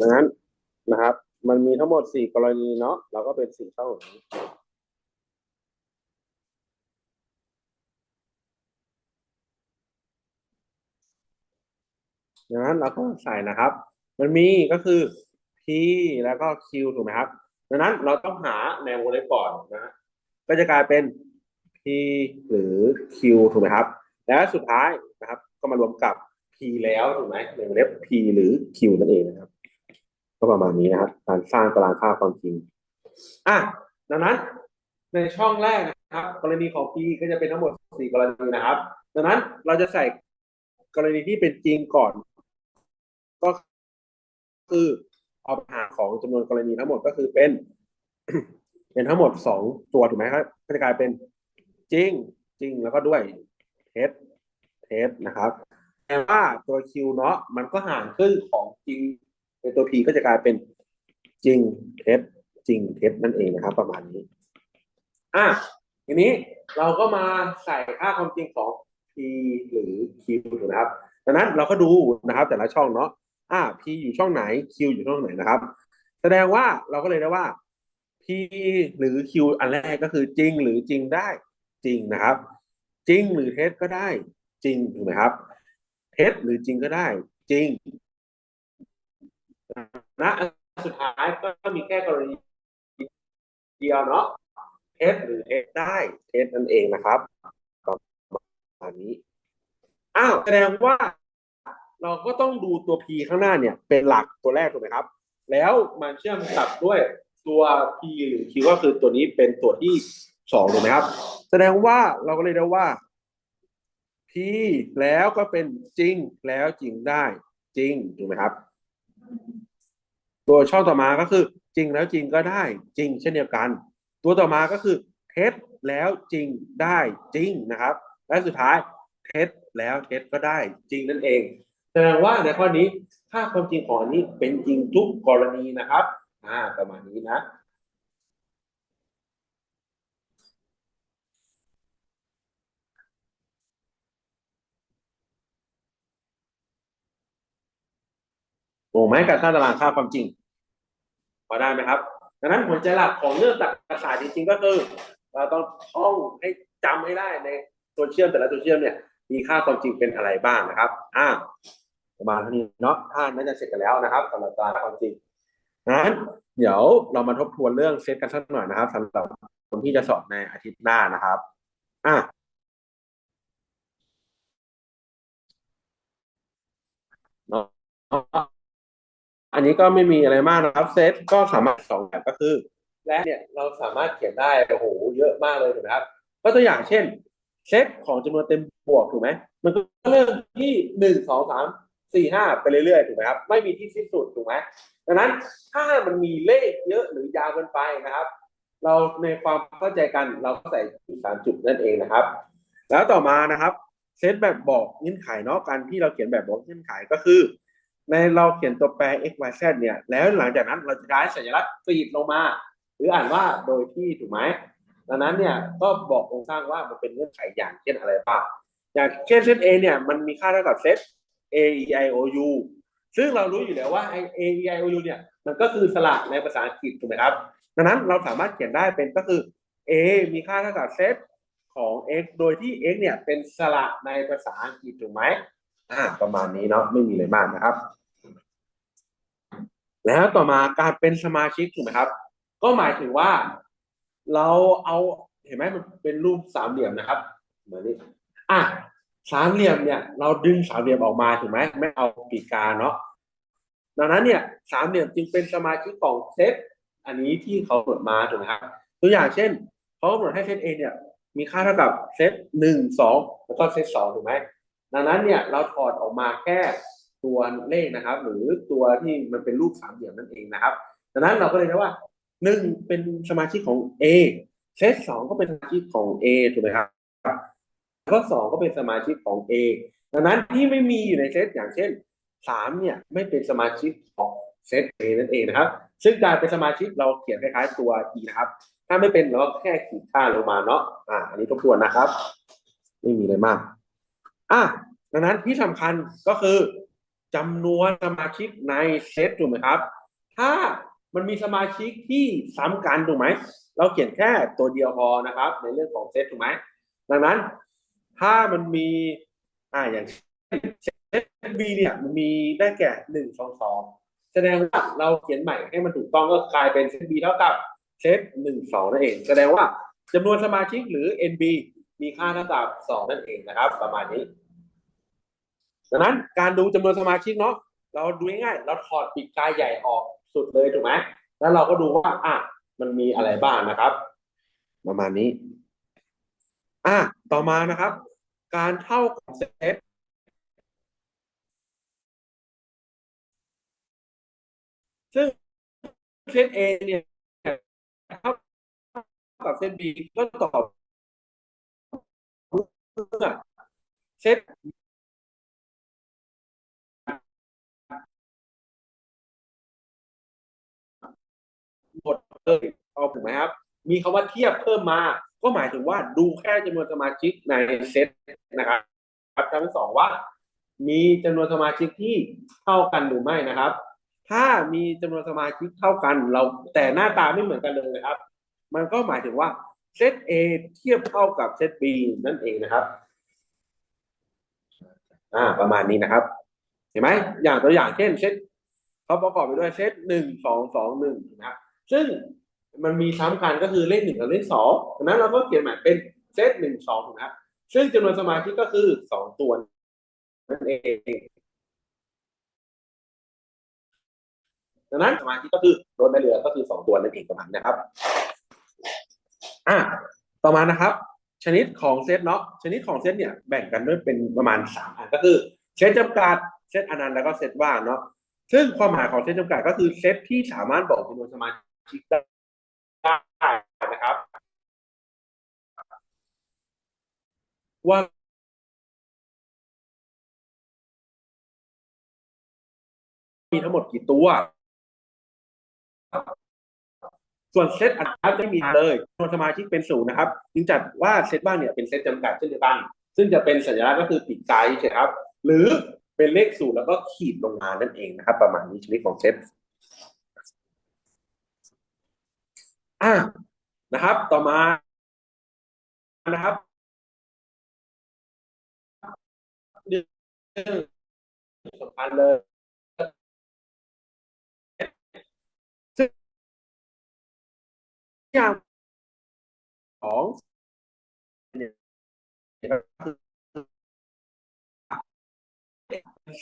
ดังนั้นนะครับ มันมีทั้งหมดสี่กรณีเนาะเราก็เป็นสี่ช่องอย่างนี้ดังนั้นเราก็ใส่นะครับ มันมีก็คือ p แล้วก็ q ถูกไหมครับ ดังนั้นเราต้องหาในวงเล็บก่อนนะฮะก็จะกลายเป็น p หรือ q ถูกไหมครับ แล้วสุดท้ายนะครับ ก็มารวมกับ p แล้วถูกไหมในวงเล็บ p หรือ q นั่นเองนะครับ ก็ประมาณนี้นะครับ การสร้างตารางค่าความจริงอะดังนั้นในช่องแรกนะครับ กรณีของ p ก็จะเป็นทั้งหมดสี่กรณีนะครับ ดังนั้นเราจะใส่กรณีที่เป็นจริงก่อน ก็คือเอาหาของจำนวนกรณีทั้งหมดก็คือเป็น เป็นทั้งหมดสองตัวถูกไหมครับก็จะกลายเป็นจริงจริงแล้วก็ด้วยเท็จเท็จนะครับแต่ว่าตัว Q เนาะมันก็ห่ารครึ่งของจริง ในตัว P ก็จะกลายเป็นจริงเท็จจริงเท็จนั่นเองนะครับ ประมาณนี้ อะทีนี้เราก็มาใส่ค่าความจริงของ P หรือ Q ถูกไหมครับดังนั้นเราก็ดูนะครับ แต่ละช่องเนาะอ่า P อยู่ช่องไหน Q อยู่ช่องไหนนะครับ แสดงว่าเราก็เลยได้ว่า P หรือ Q อันแรกก็คือจริงหรือจริงได้จริงนะครับ จริงหรือเท็จก็ได้จริงถูกไหมครับ เท็จหรือจริงก็ได้ จริง นะสุดท้ายก็มีแค่กรณีเดียวเนาะเท็จหรือเท็จได้เท็จนั่นเองนะครับประมาณนี้อ้าวแสดงว่าเราก็ต้องดูตัว p ข้างหน้าเนี่ย เป็นหลักตัวแรกถูกไหมครับ แล้วมันเชื่อมกับด้วยตัว p หรือ q ก็คือตัวนี้เป็นตัวที่สองถูกไหมครับ แสดงว่าเราก็เลยได้ว่า p แล้วก็เป็นจริงแล้วจริงได้จริงถูกไหมครับ ตัวช่องต่อมาก็คือจริงแล้วจริงก็ได้จริงเช่นเดียวกัน ตัวต่อมาก็คือเท็จแล้วจริงได้จริงนะครับ และสุดท้ายเท็จแล้วเท็จก็ได้จริงนั่นเองแสดงว่าในข้อนี้ค่าความจริงของอันนี้เป็นจริงทุกกรณีนะครับอ่าประมาณนี้นะ โอ้ไหมการสร้างตารางค่าความจริงพอได้ไหมครับดังนั้นหัวใจหลักของเรื่องตรรกศาสตร์จริง ๆ ก็คือเราต้องท่องให้จำให้ได้ในตัวเชื่อมแต่ละตัวเชื่อมเนี่ย มีค่าความจริงเป็นอะไรบ้างนะครับอ่าประมาณเท่านี้เนาะท่านน่าจะเสร็จกันแล้วนะครับสำหรับตารางความจริงนั้นเดี๋ยวเรามาทบทวนเรื่องเซตกันสักหน่อยนะครับสำหรับคนที่จะสอบในอาทิตย์หน้านะครับ อะเนาะ อันนี้ก็ไม่มีอะไรมากนะครับเซตก็สามารถสองแบบก็คือ และเนี่ยเราสามารถเขียนได้โอ้โหเยอะมากเลยถูกไหมครับก็ตัวอย่างเช่นเซตของจำนวนเต็มบวกถูกไหมมันก็เริ่มที่หนึ่งสองสามสี่ห้าไปเรื่อยๆถูกไหมครับไม่มีที่สิ้นสุดถูกไหมดังนั้นถ้ามันมีเลขเยอะหรือยาวเกินไปนะครับ เราในความเข้าใจกันเราก็ใส่จุดสามจุดนั่นเองนะครับ แล้วต่อมานะครับเซตแบบบอกเงื่อนไขเนาะการที่เราเขียนแบบบอกเงื่อนไขก็คือ ในเราเขียนตัวแปร x y z เนี่ย แล้วหลังจากนั้นเราจะได้สัญลักษณ์ฟีดลงมา หรืออ่านว่าโดยที่ถูกไหมดังนั้นเนี่ยก็บอกโครงสร้างว่ามันเป็นเงื่อนไขอย่างเช่นอะไรบ้างอย่างเช่นเซต A เนี่ยมันมีค่าเท่ากับเซต A E I O U ซึ่งเรารู้อยู่แล้วว่าไอ A E I O U เนี่ยมันก็คือสระในภาษาอังกฤษถูกไหมครับ ดังนั้นเราสามารถเขียนได้เป็นก็คือ A มีค่าเท่ากับเซตของ x โดยที่ x เนี่ยเป็นสระในภาษาอังกฤษถูกไหม อ่าประมาณนี้เนาะไม่มีอะไรมากนะครับ แล้วต่อมาการเป็นสมาชิกถูกไหมครับ ก็หมายถึงว่า เราเอาเห็นไหมมันเป็นรูปสามเหลี่ยมนะครับเหมือนนี้อะสามเหลี่ยมเนี่ย เราดึงสามเหลี่ยมออกมาถูกไหมไม่เอาปีกาเนาะดังนั้นเนี่ยสามเหลี่ยมจึงเป็นสมาชิกของเซตอันนี้ที่เขากำหนดมาถูกไหมครับตัวอย่างเช่นเขากำหนดให้เซต A เนี่ยมีค่าเท่ากับเซตหนึ่งสองแล้วก็เซตสองถูกไหม ดังนั้นเนี่ยเราถอดออกมาแค่ตัวเลขนะครับ หรือตัวที่มันเป็นรูปสามเหลี่ยมนั่นเองนะครับ ดังนั้นเราก็เลยได้ว่าหนึ่งเป็นสมาชิกของ A เซตสองก็เป็นสมาชิกของ A ถูกไหมครับแล้วก็สองก็เป็นสมาชิกของ A ดังนั้นที่ไม่มีอยู่ในเซตอย่างเช่นสามเนี่ยไม่เป็นสมาชิกของเซต A นั่นเองนะครับ ซึ่งการเป็นสมาชิกเราเขียนคล้ายๆตัว E นะครับ ถ้าไม่เป็นเราก็แค่ขีดค่าลงมาเนาะอ่าอันนี้ทบทวนนะครับ ไม่มีอะไรมาก อะดังนั้นที่สำคัญก็คือจำนวนสมาชิกในเซตถูกไหมครับ ถ้ามันมีสมาชิกที่ซ้ำกันถูกไหม เราเขียนแค่ตัวเดียวพอนะครับ ในเรื่องของเซตถูกไหม ดังนั้นถ้ามันมีอ่าอย่างเซต B เนี่ยมันมีได้แก่หนึ่งสองสองแสดงว่าเราเขียนใหม่ให้มันถูกต้องก็กลายเป็นเซต B เท่ากับเซตหนึ่งสองนั่นเอง แสดงว่าจำนวนสมาชิกหรือ NB มีค่าเท่ากับสองนั่นเองนะครับ ประมาณนี้ ดังนั้นการดูจำนวนสมาชิกเนาะเราดูง่ายๆเราถอดปีกกายใหญ่ออกสุดเลยถูกไหมแล้วเราก็ดูว่าอะมันมีอะไรบ้างนะครับ ประมาณนี้ อะต่อมานะครับ การเท่ากับเซตซึ่งเซต A เนี่ยเท่ากับเซต B ก็ตอบ อเซตหมดเลยเอาถูกไหมครับ มีคำว่าเทียบเพิ่มมา ก็หมายถึงว่าดูแค่จำนวนสมาชิกในเซตนะครับครับทั้งสองว่า มีจำนวนสมาชิกที่เท่ากันหรือไม่นะครับ ถ้ามีจำนวนสมาชิกเท่ากัน เราแต่หน้าตาไม่เหมือนกันเลยนะครับ มันก็หมายถึงว่า เซต A เทียบเท่ากับเซต B นั่นเองนะครับ อ่า ประมาณนี้นะครับ เห็นไหม อย่างตัวอย่างเช่นเซตเขาประกอบไปด้วยเซตหนึ่งสองสองหนึ่งนะครับ ซึ่งมันมีซ้ำกันก็คือเลขหนึ่งกับเลขสองดังนั้นเราก็เขียนใหม่เป็นเซตหนึ่งสองนะครับ ซึ่งจำนวนสมาชิกก็คือสองตัวนั่นเองดังนั้นสมาชิกก็คือรถในเรือก็คือสองตัวนั่นเองประมาณนะครับ อะต่อมานะครับ ชนิดของเซตเนาะชนิดของเซตเนี่ยแบ่งกันด้วยเป็นประมาณสามอันก็คือเซตจำกัดเซตอนันต์แล้วก็เซตว่างเนาะซึ่งความหมายของเซตจำกัดก็คือเซตที่สามารถบอกจำนวนสมาชิกได้นะครับ ว่ามีทั้งหมดกี่ตัว ส่วนเซตอันดับจะมีเลยจำนวนสมาชิกเป็นศูนย์นะครับจึงจัดว่าเซตบ้านเนี่ยเป็นเซตจำกัดเช่นเดียวกัน ซึ่งจะเป็นสัญลักษณ์ก็คือปีกไกด์ใช่ครับ หรือเป็นเลขศูนย์แล้วก็ขีดลงมานั่นเองนะครับ ประมาณนี้ชนิดของเซตอ่านะครับ ต่อมานะครับเรื่องสำคัญเลยซึ่ง อย่างของเนี่ย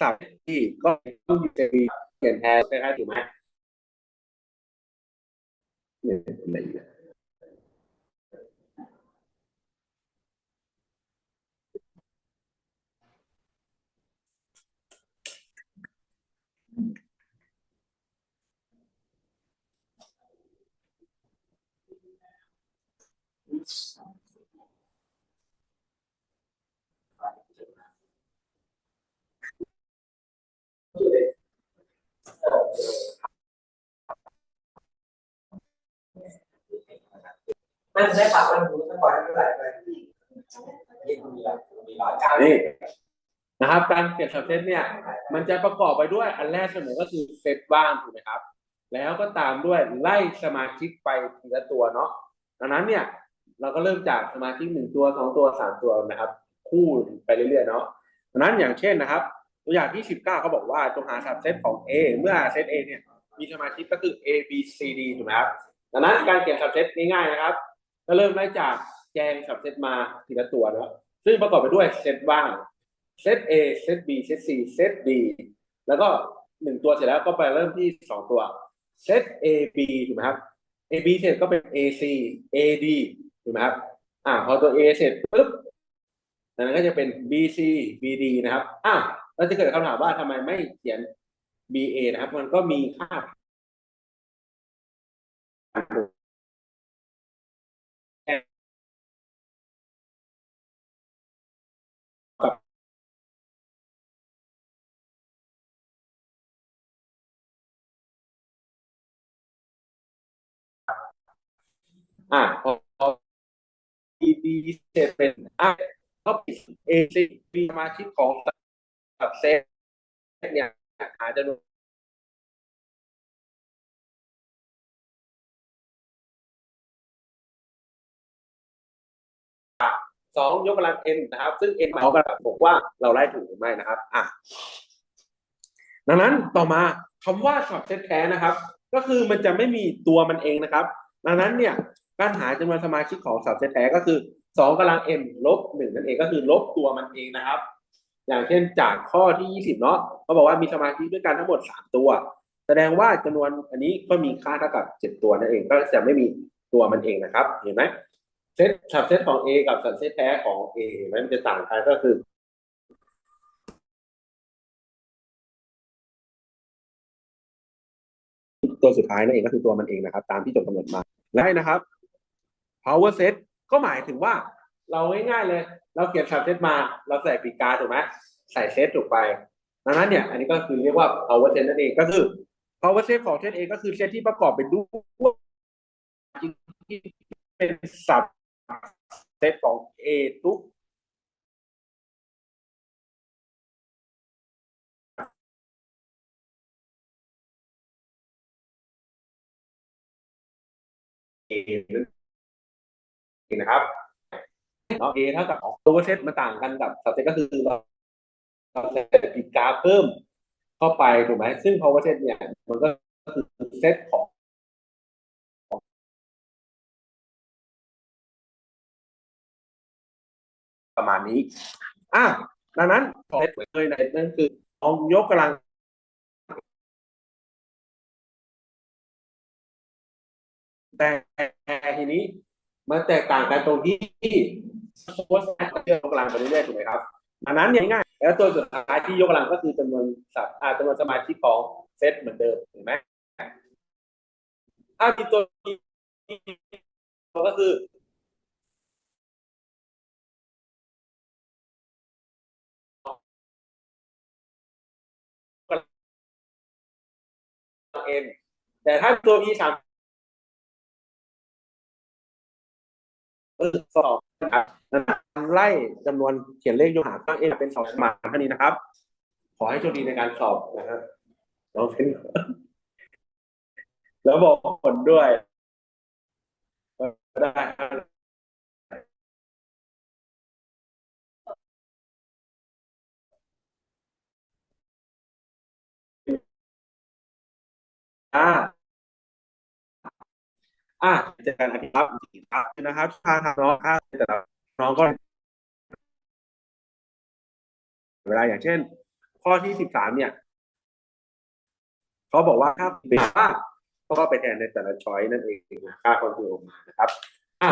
สับที่ก็ต้องมีจะมีเปลี่ยนแทนใช่ไหมถูกไหมเนี่ยอะไรเนี่ย มันใช้ปากมันหูมันปล่อยให้มันไหลไปยิ่งมีมีหลายการนี่นะครับการเก็บสับเซตเนี่ย มันจะประกอบไปด้วยอันแรกเสมอก็คือเซตว่างถูกไหมครับ แล้วก็ตามด้วยไล่สมาชิกไปทีละตัวเนาะดังนั้นเนี่ย เราก็เริ่มจากสมาชิกหนึ่งตัวสองตัวสามตัวนะครับ คู่ไปเรื่อยๆเนาะดังนั้นอย่างเช่นนะครับ ตัวอย่างที่สิบเก้าเขาบอกว่าจงหาสับเซตของ A เมื่อเซต A เนี่ยมีสมาชิกก็คือ A B C D ถูกไหมครับดังนั้นการเก็บสับเซตง่ายๆนะครับ ก็เริ่มไล่จากแจงสับเซตมาทีละตัวนะครับซึ่งประกอบไปด้วยเซตว่างเซต A เซต B เซต C เซต D แล้วก็หนึ่งตัวเสร็จแล้วก็ไปเริ่มที่สองตัวเซต A B ถูกไหมครับ A B เสร็จก็เป็น A C A D ถูกไหมครับ อ่าพอตัว A เสร็จปุ๊บนั้นก็จะเป็น B C B D นะครับ อ่าเราจะเกิดคำถามว่าทำไมไม่เขียน B A นะครับ มันก็มีค่า อ่าพอพอ B B เสร็จเป็นอ่าก็ปิด A C B สมาชิกของสับเซตเนี่ยหาจำนวนสองยกกำลัง n นะครับ ซึ่ง n หมายความบอกว่าเราไล่ถูกหรือไม่นะครับ อะดังนั้นต่อมาคำว่าช็อตเซตแท้นะครับ ก็คือมันจะไม่มีตัวมันเองนะครับ ดังนั้นเนี่ย การหาจำนวนสมาชิกของช็อตเซตแท้ก็คือสองกำลัง n ลบหนึ่งนั่นเองก็คือลบตัวมันเองนะครับ อย่างเช่นจากข้อที่ยี่สิบเนาะเขาบอกว่ามีสมาชิกด้วยกันทั้งหมดสามตัว แสดงว่าจำนวนอันนี้ก็มีค่าเท่ากับเจ็ดตัวนั่นเอง ก็จะไม่มีตัวมันเองนะครับ เห็นไหมเซตช็อตเซตของ A กับช็อตเซตแท้ของ A เห็นไหมมันจะต่างกันก็คือตัวสุดท้ายนั่นเองก็คือตัวมันเองนะครับ ตามที่โจทย์กำหนดมาและนะครับ power set ก็หมายถึงว่าเราง่ายๆเลย เราเขียน subset มา เราใส่ปีกาถูกไหมใส่เซตถูกไปดังนั้นเนี่ย อันนี้ก็คือเรียกว่า power set นั่นเองก็คือ power set ของเซต A ก็คือเซตที่ประกอบไปด้วยที่เป็น sub set ของ A ทุกเอ นะครับเนาะ A เท่ากับของ power set มันต่างกันกับ subset ก็คือเราเราใส่ปีกกาเพิ่มเข้าไปถูกไหมซึ่ง power set เนี่ย มันก็คือเซตของประมาณนี้ อะดังนั้นขอเลยในนั่นคือลองยกกำลังแต่ทีนี้ มันแตกต่างกันตรงที่โค้ชยกกำลังไปเรื่อยๆถูกไหมครับดังนั้นเนี่ยง่าย แล้วตัวสุดท้ายที่ยกกำลังก็คือจำนวนสัตว์จำนวนสมาชิกของเซตเหมือนเดิมเห็นไหมถ้ามีตัวก็คือเอ็นแต่ถ้าตัว P สาม สอบนะครับไล่จำนวนเขียนเลขยกหาตั้งเอเป็นสองสมาท่านี้นะครับ ขอให้โชคดีในการสอบนะครับน้องเป็นแล้วบอกผลด้วยได้อ่า อะเจอกันอาทิตย์ครับครับนะครับถ้าทางน้องถ้าแต่ละน้องก็ เวลาอย่างเช่น ข้อที่สิบสามเนี่ยเขาบอกว่าถ้าเป็นว่าก็ไปแทนในแต่ละช้อยนั่นเองค่าความถี่ออกมานะครับอะ